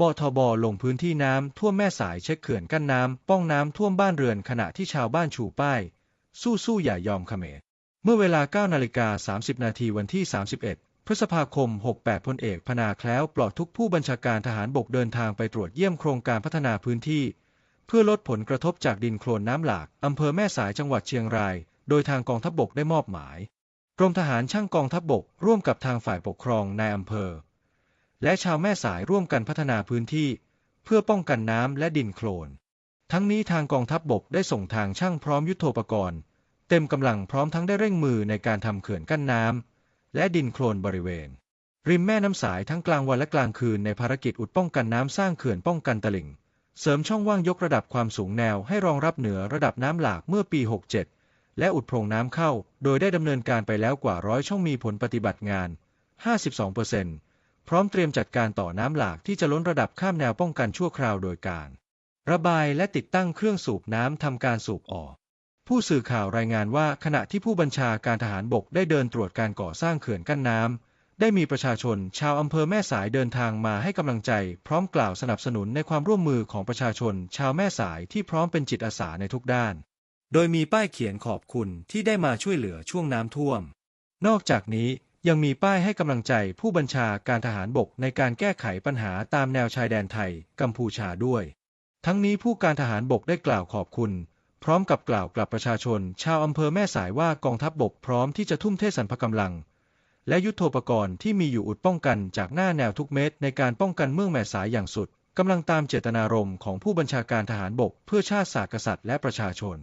บทบลงพื้นที่น้ำท่วมแม่สายเช็คเขื่อนกั้นน้ำป้องน้ำท่วมบ้านเรือนขณะที่ชาวบ้านชูป้าย สู้สู้อย่ายอมเขมร เมื่อเวลา9นาฬิกา30 นาทีวันที่ 31 พฤษภาคม 68 พลเอกพนาแคล้วปลอดทุกผู้บัญชาการทหารบกเดินทางไปตรวจเยี่ยมโครงการพัฒนาพื้นที่ เพื่อลดผลกระทบจากดินโคลนน้ำหลากอำเภอแม่สายจังหวัดเชียงราย โดยทางกองทัพบกได้มอบหมายกรมทหารช่างกองทัพบกร่วมกับทางฝ่ายปกครองในอำเภอ และชาวแม่สายร่วมกันพัฒนาพื้นที่ เพื่อป้องกันน้ำและดินโคลน ทั้งนี้ทางกองทัพบกได้ส่งทางช่างพร้อมยุทโธปกรณ์ เต็มกำลังพร้อมทั้งได้เร่งมือในการทำเขื่อนกั้นน้ำและดินโคลนบริเวณ ริมแม่น้ำสายทั้งกลางวันและกลางคืนในภารกิจอุดป้องกันน้ำสร้างเขื่อนป้องกันตลิ่ง เสริมช่องว่างยกระดับความสูงแนวให้รองรับเหนือระดับน้ำหลากเมื่อปี 67 และอุดโพรงน้ำเข้า โดยได้ดำเนินการไปแล้วกว่าร้อยช่องมีผลปฏิบัติงาน 52% พร้อมเตรียมจัดการต่อน้ำหลากที่จะล้นระดับข้ามแนวป้องกันชั่วคราวโดยการ ระบายและติดตั้งเครื่องสูบน้ำทำการสูบออก ผู้สื่อข่าวรายงานว่าขณะที่ผู้บัญชาการทหารบกได้เดินตรวจการก่อสร้างเขื่อนกั้นน้ำได้มีประชาชนชาวอำเภอแม่สายเดินทางมาให้กำลังใจ พร้อมกล่าวสนับสนุนในความร่วมมือของประชาชน ชาวแม่สายที่พร้อมเป็นจิตอาสาในทุกด้าน โดยมีป้ายเขียนขอบคุณที่ได้มาช่วยเหลือช่วงน้ำท่วม นอกจากนี้ ยังมีป้ายให้กำลังใจผู้บัญชาการทหารบกในการแก้ไขปัญหาตามแนวชายแดนไทย กัมพูชาด้วย ทั้งนี้ผู้การทหารบกได้กล่าวขอบคุณ พร้อมกับกล่าวกับประชาชน ชาวอำเภอแม่สายว่ากองทัพบบกพร้อมที่จะทุ่มเทสรรพกำลัง และยุทโธปกรณ์ที่มีอยู่อุดป้องกันจากหน้าแนวทุกเม็ดในการป้องกันเมืองแม่สายอย่างสุดกำลังตามเจตนารมณ์ของผู้บัญชาการทหารบกเพื่อชาติศาสตร์กษัตริย์และประชาชน